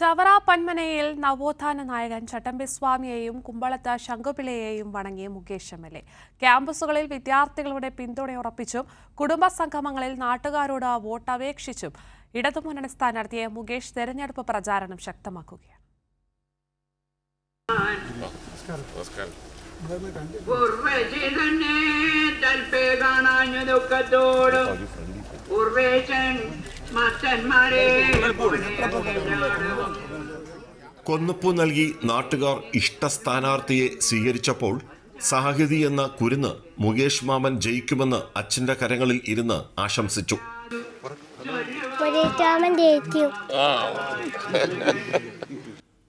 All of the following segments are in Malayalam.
ചവറ പന്മനയിൽ നവോത്ഥാന നായകൻ ചട്ടമ്പി സ്വാമിയെയും കുമ്പളത്ത് ശങ്കുപിള്ളയെയും വണങ്ങി മുകേഷ് എം എൽ എ. ക്യാമ്പസുകളിൽ വിദ്യാർത്ഥികളുടെ പിന്തുണ ഉറപ്പിച്ചും കുടുംബ സംഗമങ്ങളിൽ നാട്ടുകാരോട് വോട്ട് അപേക്ഷിച്ചും ഇടതുമുന്നണി സ്ഥാനാർത്ഥിയെ മുകേഷ് തെരഞ്ഞെടുപ്പ് പ്രചാരണം ശക്തമാക്കുകയാണ്. ഉർവേശൻ മത്തന്മാരെ കൊന്നപ്പൂ നൽകി നാട്ടുകാർ ഇഷ്ട സ്ഥാനാർത്ഥിയെ സ്വീകരിച്ചപ്പോൾ സാഹിതി എന്ന കുരുന്ന് മുകേഷ് മാമൻ ജയിക്കുമെന്ന് അച്ഛന്റെ കരങ്ങളിൽ ഇരുന്ന് ആശംസിച്ചു.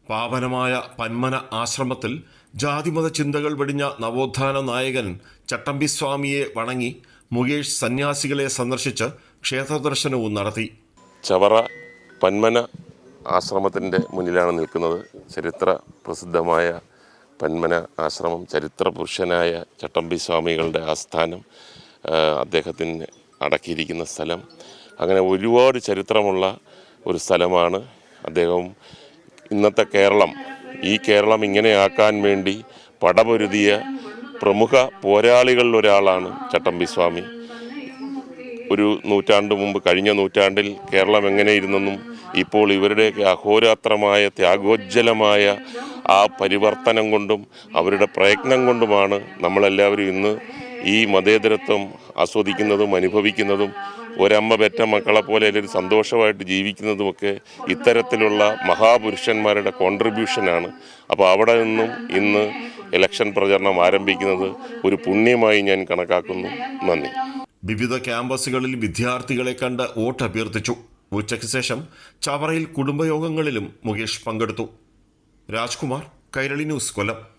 പാവനമായ പന്മന ആശ്രമത്തിൽ ജാതിമത ചിന്തകൾ വെടിഞ്ഞ നവോത്ഥാന നായകൻ ചട്ടമ്പിസ്വാമിയെ വണങ്ങി മുകേഷ് സന്യാസികളെ സന്ദർശിച്ച് ക്ഷേത്രദർശനവും നടത്തി. ചവറ പന്മന ആശ്രമത്തിന്റെ മുന്നിലാണ് നിൽക്കുന്നത്. ചരിത്ര പ്രസിദ്ധമായ പന്മന ആശ്രമം ചരിത്ര പുരുഷനായ ചട്ടമ്പി സ്വാമികളുടെ ആസ്ഥാനം അദ്ദേഹത്തിന് അടക്കിയിരിക്കുന്ന സ്ഥലം. അങ്ങനെ ഒരുപാട് ചരിത്രമുള്ള ഒരു സ്ഥലമാണ് അദ്ദേഹം. ഇന്നത്തെ കേരളം ഈ കേരളം ഇങ്ങനെയാക്കാൻ വേണ്ടി പടപൊരുതിയ പ്രമുഖ പോരാളികളിൽ ഒരാളാണ് ചട്ടമ്പി സ്വാമി. ഒരു നൂറ്റാണ്ട് മുമ്പ് കഴിഞ്ഞ നൂറ്റാണ്ടിൽ കേരളം എങ്ങനെയിരുന്നെന്നും ഇപ്പോൾ ഇവരുടെയൊക്കെ അഹോരാത്രമായ ത്യാഗോജ്ജലമായ ആ പരിവർത്തനം കൊണ്ടും അവരുടെ പ്രയത്നം കൊണ്ടുമാണ് നമ്മളെല്ലാവരും ഇന്ന് ഈ മതേതരത്വം ആസ്വദിക്കുന്നതും അനുഭവിക്കുന്നതും ഒരമ്മ പെറ്റ മക്കളെ പോലെ അല്ലെങ്കിൽ സന്തോഷമായിട്ട് ജീവിക്കുന്നതുമൊക്കെ ഇത്തരത്തിലുള്ള മഹാപുരുഷന്മാരുടെ കോൺട്രിബ്യൂഷനാണ്. അപ്പോൾ അവിടെ നിന്നും ഇന്ന് ഇലക്ഷൻ പ്രചരണം ആരംഭിക്കുന്നത് ഒരു പുണ്യമായി ഞാൻ കണക്കാക്കുന്നു. നന്ദി. വിവിധ ക്യാമ്പസുകളിൽ വിദ്യാർത്ഥികളെ കണ്ട് വോട്ട് അഭ്യർത്ഥിച്ചു. ഉച്ചയ്ക്ക് ശേഷം ചവറയിൽ കുടുംബയോഗങ്ങളിലും മുകേഷ് പങ്കെടുത്തു. രാജ്കുമാർ കൈരളി ന്യൂസ് കൊല്ലം.